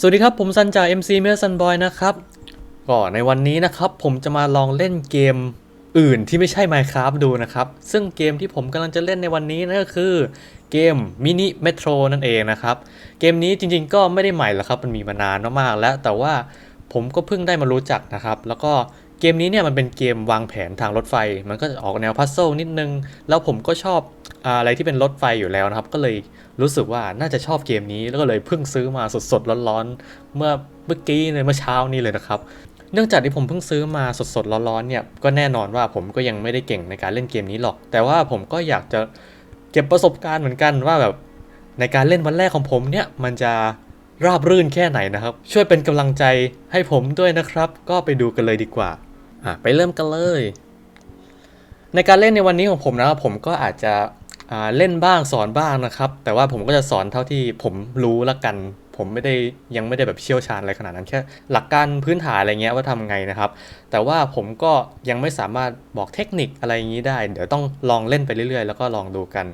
สวัสดีครับ ผมซันจาก MC m e r Sun Boy นะครับก็ในวันนี้นะครับ ผมจะมาลองเล่นเกมอื่นที่ไม่ใช่ Minecraft ดูนะครับ ซึ่งเกมที่ผมกำลังจะเล่นในวันนี้นั่นก็คือเกม Mini Metro นั่นเองนะครับ เกมนี้จริงๆ ก็ไม่ได้ใหม่แล้วครับ มันมีมานานมากๆแล้ว แต่ว่าผมก็เพิ่งได้มารู้จักนะครับ แล้วก็เกมนี้เนี่ยมันเป็นเกมวางแผนทางรถไฟ มันก็จะออกแนวพัซเซิลนิดนึง แล้วผมก็ชอบ อะไรที่เป็นรถไฟอยู่แล้วนะครับ ก็เลยรู้สึกว่าน่าจะชอบเกมนี้ แล้วก็เลยเพิ่งซื้อมาสดๆร้อนๆ เมื่อเมื่อกี้เลยเมื่อเช้านี้เลยนะครับ เนื่องจากที่ผมเพิ่งซื้อมาสดๆร้อนๆเนี่ย ก็แน่นอนว่าผมก็ยังไม่ได้เก่งในการเล่นเกมนี้หรอก แต่ว่าผมก็อยากจะเก็บประสบการณ์เหมือนกันว่าแบบในการเล่นวันแรกของผมเนี่ยมันจะราบรื่นแค่ไหนนะครับ ช่วยเป็นกำลังใจให้ผมด้วยนะครับ ก็ไปดูกันเลยดีกว่าอะไปเริ่มกันเลย ในการเล่นในวันนี้ของผมนะครับผมก็อาจจะ เล่นบ้างสอนบ้างนะครับ แต่ว่าผมก็จะสอนเท่าที่ผมรู้ละกัน ผมไม่ได้ยังไม่ได้แบบเชี่ยวชาญอะไรขนาดนั้นแค่หลักการพื้นฐานอะไรเงี้ยว่าทำไงนะครับ แต่ว่าผมก็ยังไม่สามารถบอกเทคนิคอะไรอย่างนี้ได้ เดี๋ยวต้องลองเล่นไปเรื่อยๆ แล้วก็ลองดูกัน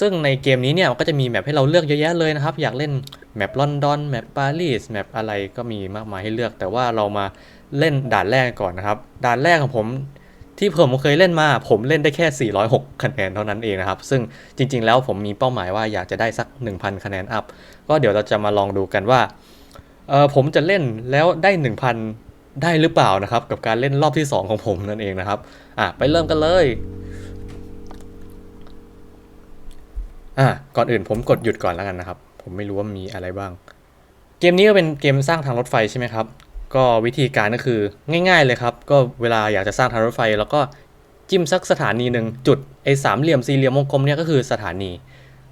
ซึ่งในเกมนี้เนี่ยก็จะมีแมปให้เราเลือกเยอะแยะเลยนะครับ อยากเล่นแมปลอนดอนแมปปารีสแมปอะไรก็มีมากมายให้เลือก แต่ว่าเรามาเล่นด่านแรกก่อนนะครับ ด่านแรกของผม ที่ผมเคยเล่นมาผมเล่นได้แค่ 406 คะแนนเท่านั้นเองนะครับ ซึ่งจริง ๆ แล้วผมมีเป้าหมายว่าอยากจะได้สัก 1,000 คะแนนอัพ ก็เดี๋ยวเราจะมาลองดูกันว่าเออผมจะเล่นแล้วได้ 1,000 ได้หรือเปล่านะครับ กับการเล่นรอบที่ 2 ของผมนั่นเองนะครับอะไปเริ่มกันเลยอะก่อนอื่นผมกดหยุดก่อนแล้วกันนะครับ ผมไม่รู้ว่ามีอะไรบ้าง เกมนี้ก็เป็นเกมสร้างทางรถไฟใช่ไหมครับ ก็วิธีการก็คือง่าย ๆเลยครับ ก็เวลาอยากจะสร้างทางรถไฟ แล้วก็จิ้มสักสถานีหนึ่งจุดไอ้สามเหลี่ยมสี่เหลี่ยมวงกลมเนี่ยก็คือสถานี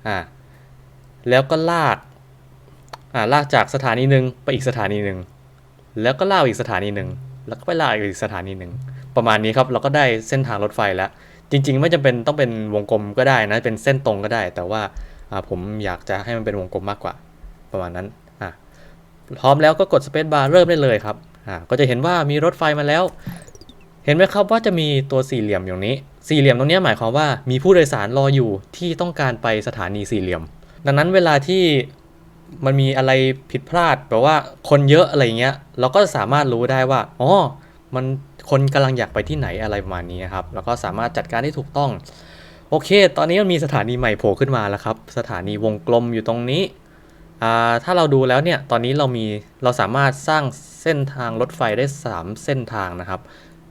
อ่าแล้วก็ลากอ่าลากจากสถานีหนึ่งไปอีกสถานีหนึ่งแล้วก็ลากอีกสถานีหนึ่งแล้วก็ไปลากอีกสถานีหนึ่งประมาณนี้ครับเราก็ได้เส้นทางรถไฟแล้ว จริง ๆ ไม่จำเป็นต้องเป็นวงกลมก็ได้นะเป็นเส้นตรงก็ได้ แต่ว่าผมอยากจะให้มันเป็นวงกลมมากกว่า ประมาณนั้น พร้อมแล้วก็กดสเปซบาร์เริ่มได้เลยครับอ่าก็จะเห็นว่ามีรถไฟมาแล้ว เห็นไหมครับว่าจะมีตัวสี่เหลี่ยมอย่างนี้ สี่เหลี่ยมตรงนี้หมายความว่ามีผู้โดยสารรออยู่ที่ต้องการไปสถานีสี่เหลี่ยม ดังนั้นเวลาที่มันมีอะไรผิดพลาดแบบว่าคนเยอะอะไรเงี้ย เราก็สามารถรู้ได้ว่าอ๋อมันคนกำลังอยากไปที่ไหนอะไรประมาณนี้ครับ แล้วก็สามารถจัดการได้ถูกต้อง โอเค ตอนนี้มันมีสถานีใหม่โผล่ขึ้นมาแล้วครับ สถานีวงกลมอยู่ตรงนี้ ถ้าเราดูแล้วเนี่ยตอนนี้เรามีเราสามารถสร้างเส้นทางรถไฟได้ 3 เส้นทางนะครับ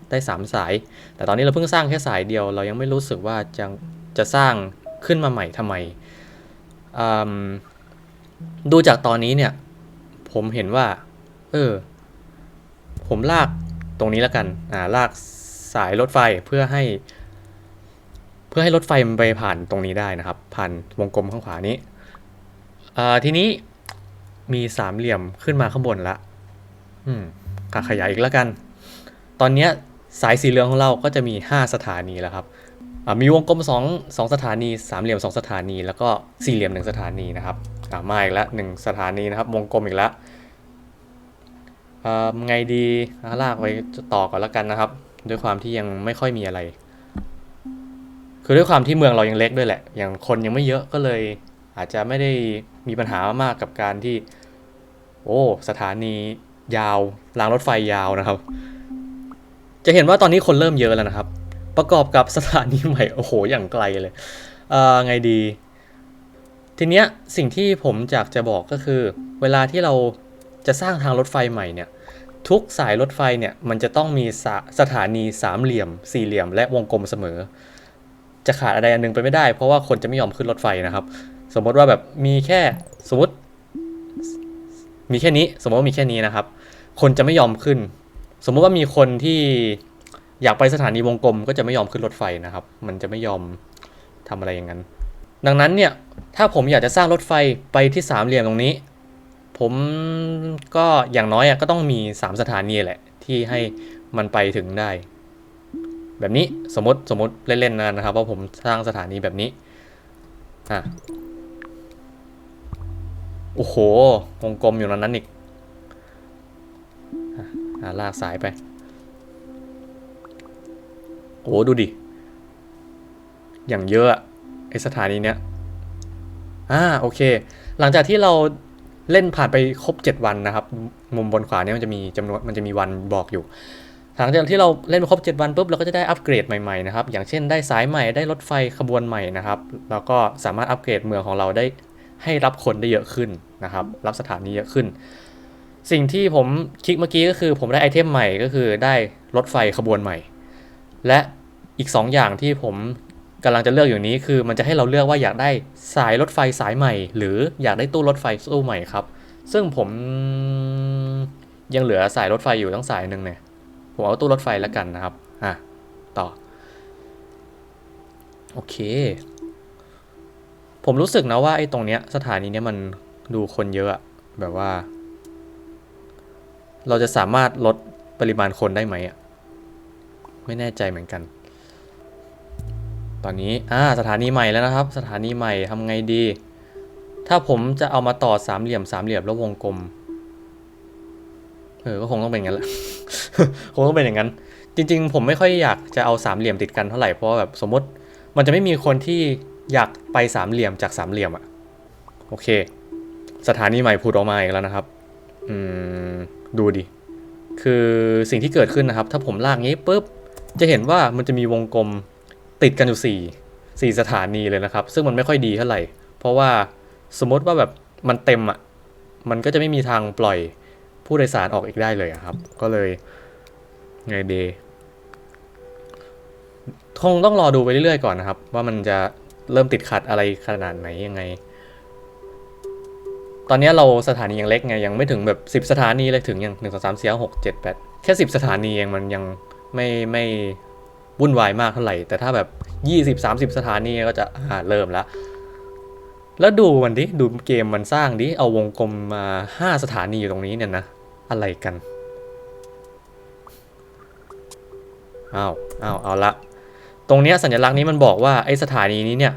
ได้ 3 สาย แต่ตอนนี้เราเพิ่งสร้างแค่สายเดียว เรายังไม่รู้สึกว่าจะจะสร้างขึ้นมาใหม่ทำไม ดูจากตอนนี้เนี่ย ผมเห็นว่า เออ ผมลากตรงนี้แล้วกันอ่าลากสายรถไฟเพื่อให้ เพื่อให้รถไฟมันไปผ่านตรงนี้ได้นะครับ ผ่านวงกลมข้างขวานี้ ทีนี้มีสามเหลี่ยมขึ้นมาข้างบนละอืมกขยายอีกแล้วกัน ตอนเนี้สายสีเหลืองของเราก็จะมี 5 สถานีแล้วครับมีวงกลม2 2สถานีสามเหลี่ยม 2 สถานี แล้วก็สี่เหลี่ยม 1 สถานีนะครับอ่ามาอีกแล้วหนึ่งสถานีนะครับ วงกลมอีกแล้วไงดีลากไปต่อก่อนแล้วกันนะครับ ด้วยความที่ยังไม่ค่อยมีอะไร คือด้วยความที่เมืองเรายังเล็กด้วยแหละ อย่างคนยังไม่เยอะก็เลย อาจจะไม่ได้ มีปัญหามากกับการที่ โอ้สถานียาวรางรถไฟยาวนะครับ จะเห็นว่าตอนนี้คนเริ่มเยอะแล้วนะครับ ประกอบกับสถานีใหม่โอ้โหอย่างไกลเลยเอ่อไงดี ทีเนี้ยสิ่งที่ผมอยากจะบอกก็คือ เวลาที่เราจะสร้างทางรถไฟใหม่เนี่ยทุกสายรถไฟเนี่ยมันจะต้องมีสสถานีสามเหลี่ยม สี่เหลี่ยม และวงกลมเสมอ จะขาดอะไรอันหนึงไปไม่ได้เพราะว่าคนจะไม่ยอมขึ้นรถไฟนะครับ สมมติว่าแบบมีแค่สมมติมีแค่นี้ สมมติว่ามีแค่นี้นะครับ คนจะไม่ยอมขึ้น สมมติว่ามีคนที่อยากไปสถานีวงกลม ก็จะไม่ยอมขึ้นรถไฟนะครับ มันจะไม่ยอมทำอะไรอย่างนั้น ดังนั้นเนี่ยถ้าผมอยากจะสร้างรถไฟไปที่สามเหลี่ยมตรงนี้ ผมก็อย่างน้อยอก็ต้องมี 3 สถานีแหละ ที่ให้มันไปถึงได้ แบบนี้สมมติสมมติเล่นๆนะครับว่าผมสร้างสถานีแบบนี้อะ โอ้โหวงกลมอยู่นั้นนั้นอีกอ่าลากสายไป โอ้ดูดิ อย่างเยอะอะไอสถานีเนี้ย อ่าโอเค หลังจากที่เราเล่นผ่านไปครบ 7 วันนะครับ มุมบนขวาเนี่ยมันจะมีจำนวนมันจะมีวันบอกอยู่ หลังจากที่เราเล่นไปครบ 7 วันปุ๊บเราก็จะได้อัปเกรดใหม่ๆนะครับ อย่างเช่นได้สายใหม่ได้รถไฟขบวนใหม่นะครับ แล้วก็สามารถอัปเกรดเมืองของเราได้ ให้รับคนได้เยอะขึ้นนะครับ รับสถานีเยอะขึ้น สิ่งที่ผมคลิกเมื่อกี้ก็คือผมได้ไอเทมใหม่ก็คือได้รถไฟขบวนใหม่ และอีก 2ออย่างที่ผมกำลังจะเลือกอยู่นี้คือมันจะให้เราเลือกว่าอยากได้สายรถไฟสายใหม่ หรืออยากได้ตู้รถไฟตู้ใหม่ครับ ซึ่งผมยังเหลือสายรถไฟอยู่ตั้งสายหนึ่งเนี่ยผมเอาตู้รถไฟแล้วกันนะครับ อะ ต่อ โอเค ผมรู้สึกนะว่าไอ้ตรงเนี้ยสถานีเนี้ยมันดูคนเยอะแบบว่า เราจะสามารถลดปริมาณคนได้ไหมอะไม่แน่ใจเหมือนกัน ตอนนี้อ่าสถานีใหม่แล้วนะครับ สถานีใหม่ทำไงดี ถ้าผมจะเอามาต่อสามเหลี่ยมสามเหลี่ยมแล้ววงกลมเออก็คงต้องเป็นงั้นแหละคงต้องเป็นอย่างนั้น จริง ๆ ผมไม่ค่อยอยากจะเอาสามเหลี่ยมติดกันเท่าไหร่เพราะแบบสมมติมันจะไม่มีคนที่ อยากไปสามเหลี่ยมจากสามเหลี่ยมอะโอเค สถานีใหม่พูดออกมาอีกแล้วนะครับ อืม ดูดิ คือสิ่งที่เกิดขึ้นนะครับ ถ้าผมลากงี้ปุ๊บ จะเห็นว่ามันจะมีวงกลมติดกันอยู่สี่สี่สถานีเลยนะครับ ซึ่งมันไม่ค่อยดีเท่าไหร่ เพราะว่าสมมติว่าแบบมันเต็มอะมันก็จะไม่มีทางปล่อยผู้โดยสารออกอีกได้เลยครับ ก็เลยไงดีคงต้องรอดูไปเรื่อยๆก่อนนะครับ ว่ามันจะ เริ่มติดขัดอะไรขนาดไหนยังไง ตอนนี้เราสถานียังเล็กไงยังไม่ถึงแบบ 10 สถานีเลยถึงยังหนึ่งสองสามสี่ห้าหกเจ็ดแปดแค่ 10 สถานีเองมันยังไม่ไม่วุ่นวายมากเท่าไหร่ แต่ถ้าแบบ 20 30 สถานีก็จะอ่าเริ่มละแล้วดูมันดิ ดูเกมมันสร้างดิ เอาวงกลมมา5สถานีอยู่ตรงนี้เนี่ยนะ อะไรกัน อ้าว อ้าว เอาละ ตรงเนี้ยสัญลักษณ์นี้มันบอกว่าไอสถานีนี้เนี่ย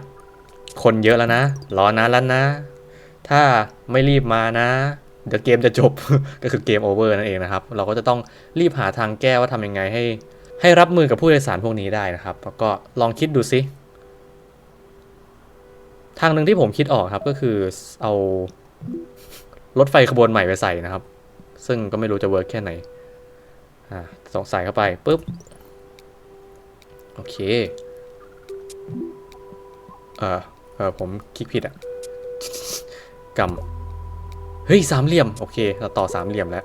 คนเยอะแล้วนะ รอนานแล้วนะ ถ้าไม่รีบมานะเดี๋ยวเกมจะจบ ก็คือเกมโอเวอร์นั่นเองนะครับ เราก็จะต้องรีบหาทางแก้ว่าทำยังไงให้ ให้รับมือกับผู้โดยสารพวกนี้ได้นะครับ แล้วก็ลองคิดดูสิทางหนึ่งที่ผมคิดออกครับก็คือเอารถไฟขบวนใหม่ไปใส่นะครับ ซึ่งก็ไม่รู้จะเวิร์กแค่ไหน อ่าสองใส่เข้าไปปุ๊บ โอเค เออเออผมคลิกผิดอะกำเฮ้ยสามเหลี่ยม โอเค เราต่อสามเหลี่ยมแล้ว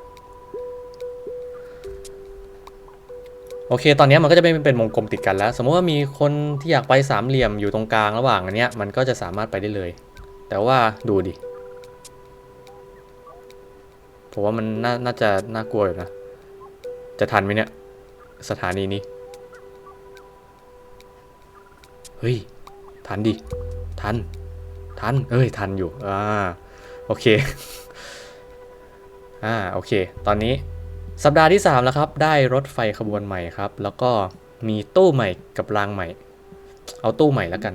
โอเค ตอนนี้มันก็จะไม่เป็นวงกลมติดกันแล้ว สมมติว่ามีคนที่อยากไปสามเหลี่ยมอยู่ตรงกลางระหว่างอันเนี้ยมันก็จะสามารถไปได้เลย แต่ว่าดูดิผมว่ามันน่าน่าจะน่ากลัวอยู่นะ จะทันไหมเนี่ย สถานีนี้ เฮ้ย ทันดิ ทัน ทัน เอ้ย ทันอยู่ อ่า โอเค อ่า โอเค ตอนนี้สัปดาห์ที่ 3 แล้วครับ ได้รถไฟขบวนใหม่ครับ แล้วก็มีตู้ใหม่กับรางใหม่ เอาตู้ใหม่แล้วกัน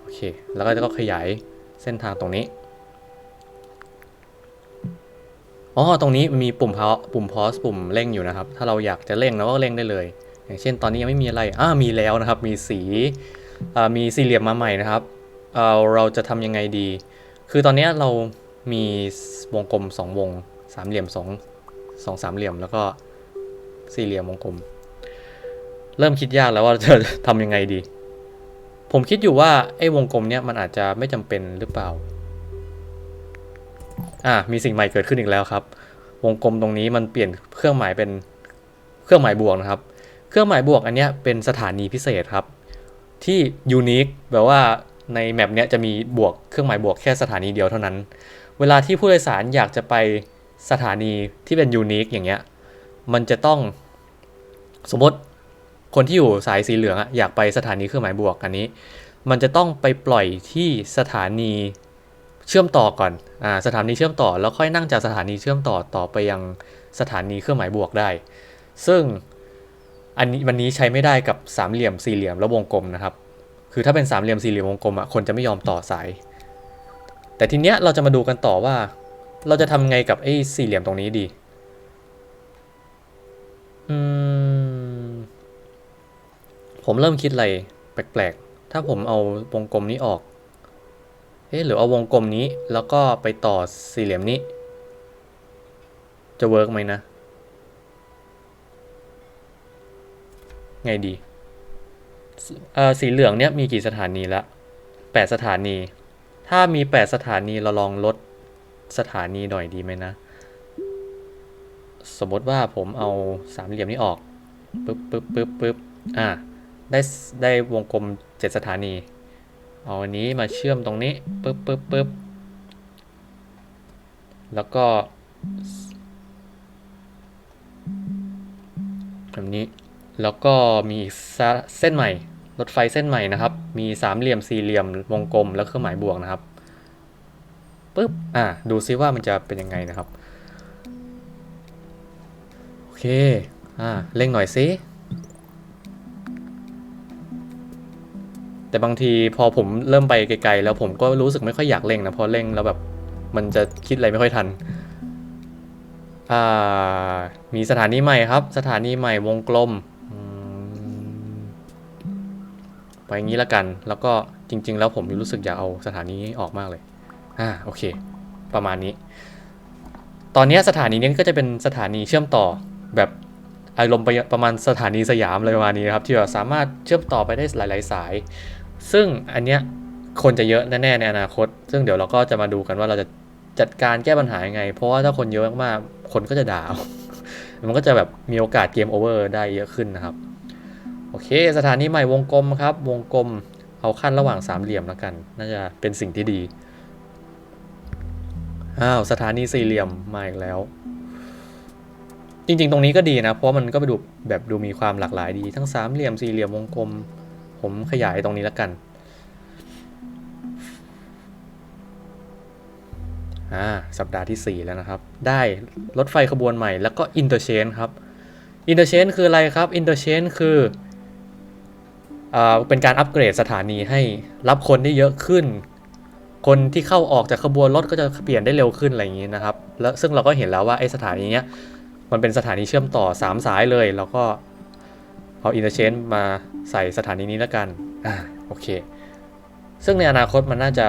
โอเค แล้วก็จะก็ขยายเส้นทางตรงนี้ อ๋อ ตรงนี้มีปุ่มเพาปุ่มพอสปุ่มเร่งอยู่นะครับ ถ้าเราอยากจะเร่งเราก็เร่งได้เลย อย่างเช่นตอนนี้ยังไม่มีอะไรอ่ามีแล้วนะครับ มีสีอ่ามีสี่เหลี่ยมมาใหม่นะครับเอ่อเราจะทำยังไงดี คือตอนนี้เรามีวงกลม 2 วงสามเหลี่ยม2 2สามเหลี่ยมแล้วก็สี่เหลี่ยมวงกลม เริ่มคิดยากแล้วว่าจะทำยังไงดี ผมคิดอยู่ว่าไอ้วงกลมเนี้ยมันอาจจะไม่จำเป็นหรือเปล่า อ่ามีสิ่งใหม่เกิดขึ้นอีกแล้วครับ วงกลมตรงนี้มันเปลี่ยนเครื่องหมายเป็นเครื่องหมายบวกนะครับ เครื่องหมายบวกอันเนี้ยเป็นสถานีพิเศษครับ ที่ยูนิคแบบว่าในแมปเนี้ยจะมีบวกเครื่องหมายบวกแค่สถานีเดียวเท่านั้น เวลาที่ผู้โดยสารอยากจะไปสถานีที่เป็นยูนิคอย่างเงี้ย มันจะต้องสมมติคนที่อยู่สายสีเหลืองอะอยากไปสถานีเครื่องหมายบวกอันนี้ มันจะต้องไปปล่อยที่สถานีเชื่อมต่อก่อนอ่าสถานีเชื่อมต่อแล้วค่อยนั่งจากสถานีเชื่อมต่อต่อไปยังสถานีเครื่องหมายบวกได้ ซึ่ง อันนี้วันนี้ใช้ไม่ได้กับสามเหลี่ยมสี่เหลี่ยมแล้ววงกลมนะครับ คือถ้าเป็นสามเหลี่ยมสี่เหลี่ยมวงกลมอะคนจะไม่ยอมต่อสาย แต่ทีเนี้ยเราจะมาดูกันต่อว่า เราจะทำไงกับไอ้สี่เหลี่ยมตรงนี้ดีอืมผมเริ่มคิดอะไรแปลกๆ ถ้าผมเอาวงกลมนี้ออก เอ๊ะหรือเอาวงกลมนี้แล้วก็ไปต่อสี่เหลี่ยมนี้ จะเวิร์กไหมนะ ไงดีสเอ่อสีเหลืองเนี้ยมีกี่สถานีละแปดสถานี ถ้ามีแปดสถานีเราลองลดสถานีหน่อยดีไหมนะ สมมติว่าผมเอาสามเหลี่ยมนี้ออกปึ๊บปึ๊บปึ๊บปึ๊บอะได้ได้วงกลมเจ็ดสถานี เอาอันนี้มาเชื่อมตรงนี้ปึ๊บปึ๊บปึ๊บแล้วก็แบบนี้ แล้วก็มีเส้นใหม่ รถไฟเส้นใหม่นะครับ มีสามเหลี่ยมสี่เหลี่ยมวงกลมแล้วเครื่องหมายบวกนะครับปึ๊บอะดูซิว่ามันจะเป็นยังไงนะครับโอเคอ่าเร่งหน่อยสิแต่บางทีพอผมเริ่มไปไกลๆแล้วผมก็รู้สึกไม่ค่อยอยากเร่งนะพอเร่งแล้วแบบมันจะคิดอะไรไม่ค่อยทันอ่ามีสถานีใหม่ครับ สถานีใหม่วงกลม ไปอย่างนี้ละกัน แล้วก็จริง ๆ แล้วผมรู้สึกอยากเอาสถานีนี้ออกมากเลย อ่าโอเค ประมาณนี้ ตอนนี้สถานีนี้ก็จะเป็นสถานีเชื่อมต่อแบบอารมณ์ประมาณสถานีสยามเลยประมาณนี้ครับที่แบบสามารถเชื่อมต่อไปได้หลาย ๆ สาย ซึ่งอันเนี้ยคนจะเยอะแน่ๆในอนาคต ซึ่งเดี๋ยวเราก็จะมาดูกันว่าเราจะจัดการแก้ปัญหายังไง เพราะว่าถ้าคนเยอะมากๆคนก็จะด่ามันก็จะแบบมีโอกาสเกมโอเวอร์ได้เยอะขึ้นนะครับ โอเค สถานีใหม่วงกลมครับ วงกลมเอาขั้นระหว่างสามเหลี่ยมแล้วกัน น่าจะเป็นสิ่งที่ดี อ้าว สถานีสี่เหลี่ยมมาอีกแล้ว จริงๆ ตรงนี้ก็ดีนะ เพราะมันก็ไปดูแบบดูมีความหลากหลายดี ทั้งสามเหลี่ยมสี่เหลี่ยมวงกลม ผมขยายตรงนี้แล้วกัน อ่า สัปดาห์ที่ 4 แล้วนะครับ ได้รถไฟขบวนใหม่แล้วก็อินเตอร์เชนครับ อินเตอร์เชนคืออะไรครับ อินเตอร์เชนคือ เป็นการอัปเกรดสถานีให้รับคนได้เยอะขึ้น คนที่เข้าออกจากขบวนรถก็จะเปลี่ยนได้เร็วขึ้นอะไรอย่างนี้นะครับ แล้วซึ่งเราก็เห็นแล้วว่าไอ้สถานีเนี้ยมันเป็นสถานีเชื่อมต่อ 3 สายเลย แล้วก็เอาอินเตอร์เชนมาใส่สถานีนี้แล้วกัน อ่าโอเค ซึ่งในอนาคตมันน่าจะ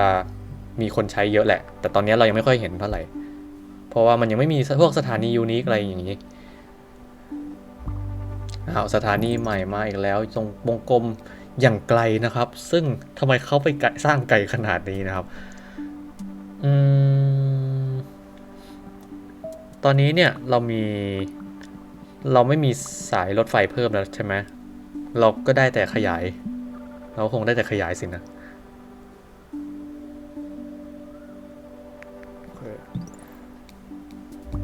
มีคนใช้เยอะแหละ แต่ตอนนี้เรายังไม่ค่อยเห็นเท่าไหร่ เพราะว่ามันยังไม่มีพวกสถานียูนิคอะไรอย่างนี้ อ้าวสถานีใหม่มาอีกแล้วตรงวงกลมอย่างไกลนะครับ ซึ่งทำไมเขาไปไกลสร้างไกลขนาดนี้นะครับอืมตอนนี้เนี่ยเรามีเราไม่มีสายรถไฟเพิ่มแล้วใช่ไหมเราก็ได้แต่ขยาย เราคงได้แต่ขยายสินะ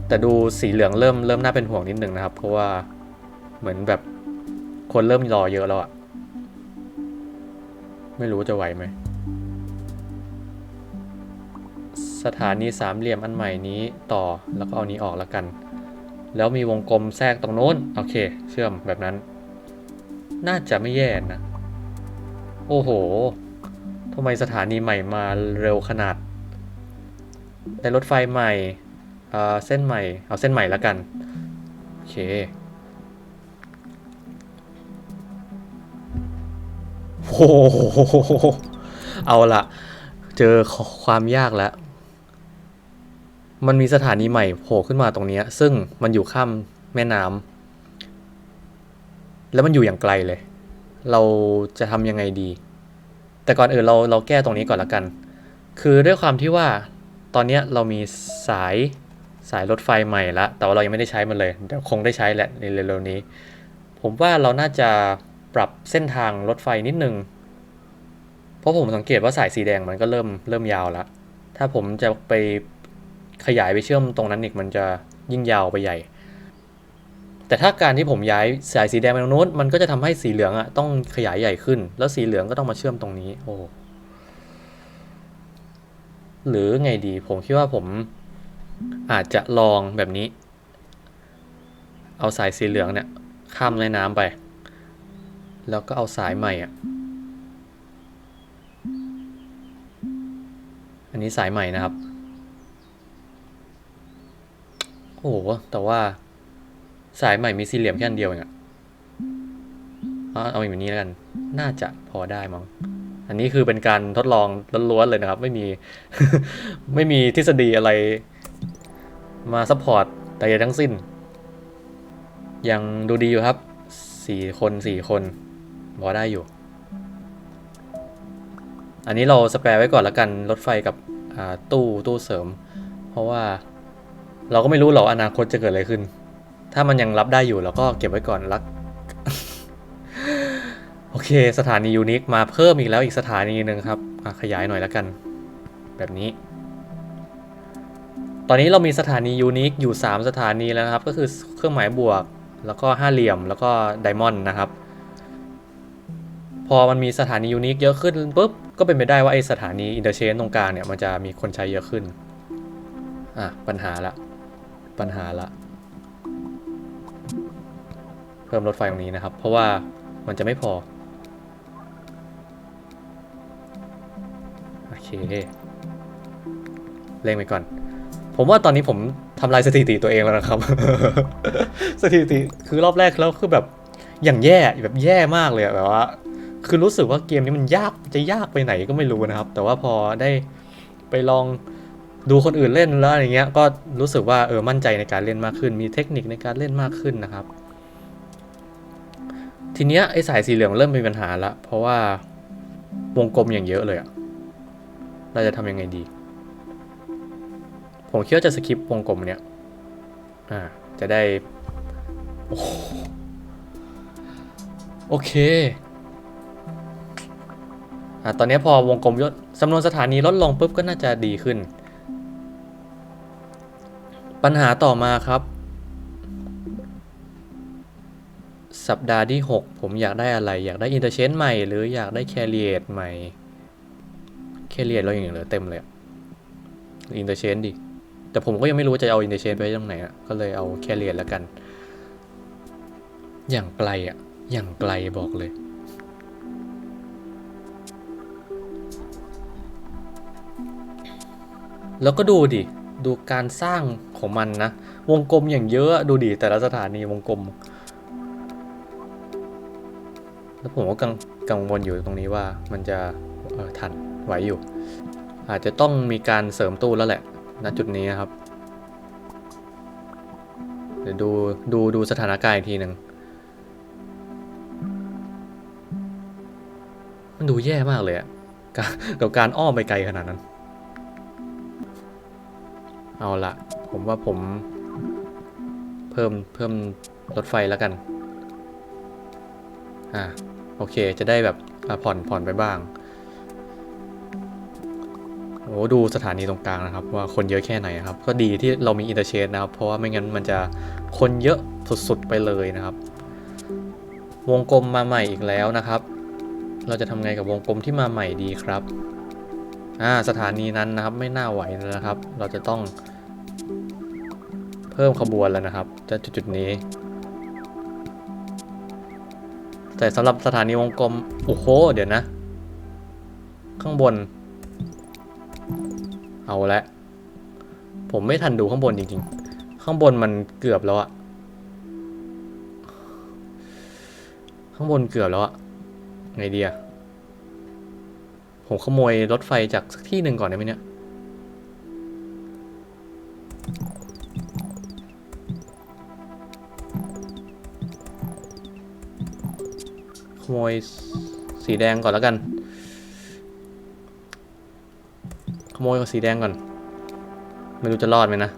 แต่ดูสีเหลืองเริ่มเริ่มน่าเป็นห่วงนิดนึงนะครับ เพราะว่า เหมือนแบบคนเริ่มรอเยอะแล้วอะไม่รู้จะไหวไหม สถานีสามเหลี่ยมอันใหม่นี้ต่อแล้วก็เอานี้ออกแล้วกัน แล้วมีวงกลมแทรกตรงโน้น โอเค เชื่อมแบบนั้น น่าจะไม่แย่นะ โอ้โหทำไมสถานีใหม่มาเร็วขนาด ได้รถไฟใหม่เอ่อเส้นใหม่ เอาเส้นใหม่แล้วกัน โอเค โอ้โหเอาละเจอความยากแล้ว มันมีสถานีใหม่โผล่ขึ้นมาตรงนี้ ซึ่งมันอยู่ข้ามแม่น้ำแล้วมันอยู่อย่างไกลเลย เราจะทำยังไงดี แต่ก่อนอื่นเราเราแก้ตรงนี้ก่อนละกัน คือด้วยความที่ว่าตอนนี้เรามีสายสายรถไฟใหม่ละแต่ว่าเรายังไม่ได้ใช้มันเลยเดี๋ยวคงได้ใช้แหละในเร็วๆนี้ ผมว่าเราน่าจะ ปรับเส้นทางรถไฟนิดนึง เพราะผมสังเกตว่าสายสีแดงมันก็เริ่มเริ่มยาวแล้ว ถ้าผมจะไปขยายไปเชื่อมตรงนั้นอีกมันจะยิ่งยาวไปใหญ่ แต่ถ้าการที่ผมย้ายสายสีแดงไปตรงโน้นมันก็จะทำให้สีเหลืองอะต้องขยายใหญ่ขึ้น แล้วสีเหลืองก็ต้องมาเชื่อมตรงนี้ โอ้หรือไงดีผมคิดว่าผมอาจจะลองแบบนี้ เอาสายสีเหลืองเนี่ยข้ามแม่น้ำไป แล้วก็เอาสายใหม่อะ อันนี้สายใหม่นะครับ โอ้โห แต่ว่าสายใหม่มีสี่เหลี่ยมแค่อันเดียวเองอะเอาอย่างนี้แล้วกัน น่าจะพอได้มั้งออันนี้คือเป็นการทดลองล้วนๆเลยนะครับ ไม่มี ไม่มีทฤษฎีอะไร มาซัพพอร์ตแต่อย่างทั้งสิ้น ยังดูดีอยู่ครับสี่คนสี่คน พอได้อยู่ อันนี้เราสแปรไว้ก่อนแล้วกันรถไฟกับตู้ตู้เสริม เพราะว่าเราก็ไม่รู้หรอกอนาคตจะเกิดอะไรขึ้น ถ้ามันยังรับได้อยู่เราก็เก็บไว้ก่อนรัก โอเค สถานียูนิคมาเพิ่มอีกแล้วอีกสถานีหนึ่งครับขยายหน่อยแล้วกัน แบบนี้ ตอนนี้เรามีสถานียูนิคอยู่ 3 สถานีแล้วนะครับ ก็คือเครื่องหมายบวก แล้วก็ห้าเหลี่ยมแล้วก็ไดมอนด์นะครับ อมันมีสถานียูนิคเยอะขึ้นปุ๊บก็เป็นไปได้ว่าไอสถานีอินเตอร์เชนตรงกลางเนี่ยมันจะมีคนใช้เยอะขึ้นอะปัญหาละปัญหาละเพิ่มรถไฟตรงนี้นะครับ เพราะว่ามันจะไม่พอโอเคเร่งไปก่อน ผมว่าตอนนี้ผมทำลายสถิติตัวเองแล้วนะครับ สถิติคือรอบแรกแล้วคือแบบอย่างแย่แบบแย่มากเลยแบบว่า คือรู้สึกว่าเกมนี้มันยากจะยากไปไหนก็ไม่รู้นะครับ แต่ว่าพอได้ไปลองดูคนอื่นเล่นแล้วอะไรเงี้ยก็รู้สึกว่าเออมั่นใจในการเล่นมากขึ้น มีเทคนิคในการเล่นมากขึ้นนะครับ ทีเนี้ยไอสายสีเหลืองเริ่มมีปัญหาละเพราะว่าวงกลมอย่างเยอะเลยอะเราจะทำยังไงดี ผมคิดว่าจะสคิปวงกลมเนี้ยอ่าจะได้ โอโอเค ตอนนี้พอวงกลมยศจำนวนสถานีลดลงปุ๊บก็น่าจะดีขึ้น ปัญหาต่อมาครับ สัปดาห์ที่ 6 ผมอยากได้อะไร อยากได้อินเตอร์เชนใหม่ หรืออยากได้แคเรียใหม่ แคเรียเราอย่างเหลือเต็มเลยอินเตอร์เชนดิแต่ผมก็ยังไม่รู้จะเอาอินเตอร์เชนไปไว้ตรงไหนอะก็เลยเอาแคเรียแล้วกัน อย่างไกลอะอย่างไกลบอกเลย แล้วก็ดูดิ ดูการสร้างของมันนะ วงกลมอย่างเยอะดูดิแต่ละสถานีวงกลม แล้วผมก็กังกังวลอยู่ตรงนี้ว่ามันจะเออทันไหวอยู่ อาจจะต้องมีการเสริมตู้แล้วแหละณจุดนี้นะครับ เดี๋ยวดูดูดูสถานการณ์อีกทีหนึ่งมันดูแย่มากเลยอะกับกับการอ้อมไปไกลขนาดนั้น เอาละผมว่าผมเพิ่มเพิ่มรถไฟแล้วกัน อ่าโอเคจะได้แบบผ่อนผ่อนไปบ้างโอ้ดูสถานีตรงกลางนะครับ ว่าคนเยอะแค่ไหนครับ ก็ดีที่เรามีอินเตอร์เชนนะครับ เพราะว่าไม่งั้นมันจะคนเยอะสุดๆไปเลยนะครับ วงกลมมาใหม่อีกแล้วนะครับ เราจะทำไงกับวงกลมที่มาใหม่ดีครับอ่าสถานีนั้นนะครับไม่น่าไหวนะครับ เราจะต้อง เพิ่มขบวนแล้วนะครับจะจุดๆนี้ แต่สำหรับสถานีวงกลม โอ้โห เดี๋ยวนะ ข้างบน เอาละผมไม่ทันดูข้างบนจริงๆ ข้างบนมันเกือบแล้วอะข้างบนเกือบแล้วอะไงดีอะผมขโมยรถไฟจากสักที่หนึ่งก่อนได้ไหมเนี่ย ยสีแดงก่อนแล้วกัน ขโมยสีแดงก่อน ไม่รู้จะรอดไหมนะ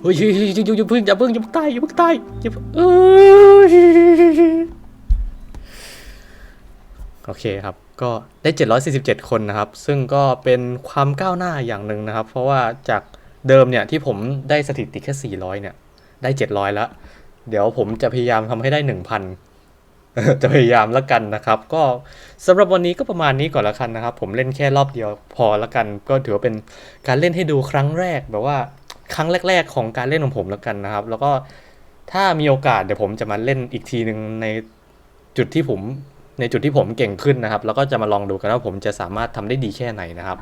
เฮ้ยอย่าพิ่งอย่าพิ่งอย่าพิ่งตายอย่าพิ่งตายอย่าเพิ่งเอ้ยโอเคครับ ก็ได้ 747 คนนะครับ ซึ่งก็เป็นความก้าวหน้าอย่างหนึ่งนะครับ เพราะว่าจากเดิมเนี่ยที่ผมได้สถิติแค่ 400 เนี่ย ได้ 700 แล้ว เดี๋ยวผมจะพยายามทำให้ได้ 1,000 จะพยายามแล้วกันนะครับ ก็สำหรับวันนี้ก็ประมาณนี้ก่อนละกันนะครับ ผมเล่นแค่รอบเดียวพอละกัน ก็ถือว่าเป็นการเล่นให้ดูครั้งแรกแบบว่าครั้งแรก ๆ ของการเล่นของผมล้วกันนะครับ แล้วก็ถ้ามีโอกาสเดี๋ยวผมจะมาเล่นอีกทีหนึ่งในจุดที่ผมในจุดที่ผมเก่งขึ้นนะครับ แล้วก็จะมาลองดูกันว่าผมจะสามารถทำได้ดีแค่ไหนนะครับ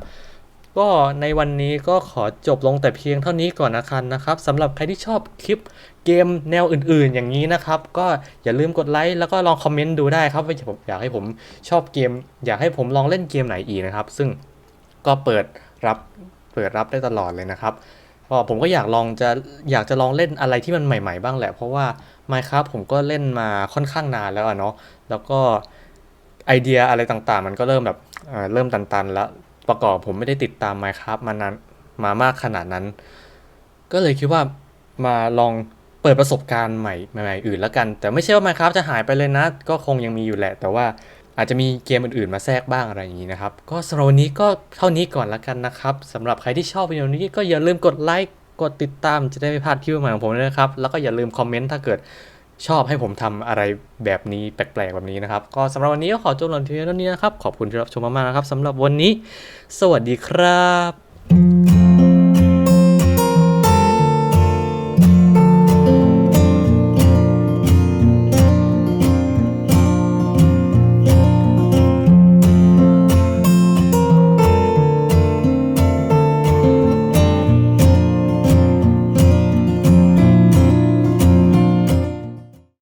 ก็ในวันนี้ก็ขอจบลงแต่เพียงเท่านี้ก่อนนะครับนะครับสำหรับใครที่ชอบคลิปเกมแนวอื่นๆ อย่างนี้นะครับ ก็อย่าลืมกดไลค์แล้วก็ลองคอมเมนต์ดูได้ครับว่าผมอยากให้ผมชอบเกม อยากให้ผมลองเล่นเกมไหนอีกนะครับ ซึ่งก็เปิดรับเปิดรับได้ตลอดเลยนะครับก็ผมก็อยากลองจะอยากจะลองเล่นอะไรที่มันใหม่ ๆ บ้างแหละ เพราะว่า Minecraft ผมก็เล่นมาค่อนข้างนานแล้วเนาะแล้วก็ไอเดียอะไรต่างๆ มันก็เริ่มแบบเเริ่มตันๆแล้ว ประกอบผมไม่ได้ติดตาม Minecraft มานานมามากขนาดนั้น ก็เลยคิดว่ามาลองเปิดประสบการณ์ใหม่ใหม่ๆอื่นแล้วกัน แต่ไม่ใช่ว่า Minecraft จะหายไปเลยนะ ก็คงยังมีอยู่แหละ แต่ว่าอาจจะมีเกมอื่นๆมาแทรกบ้างอะไรอย่างนี้นะครับ ก็สำหรับวันนี้ก็เท่านี้ก่อนละกันนะครับสำหรับใครที่ชอบวิดีโอนี้ก็อย่าลืมกดไลค์กดติดตามจะได้ไม่พลาดคลิปใหม่ของผมด้วยนะครับ แล้วก็อย่าลืมคอมเมนต์ถ้าเกิด ชอบให้ผมทำอะไรแบบนี้แปลกๆแบบนี้นะครับ ก็สำหรับวันนี้ก็ขอจบลงที่เท่านี้นะครับ ขอบคุณที่รับชมมากๆนะครับสำหรับวันนี้ สวัสดีครับ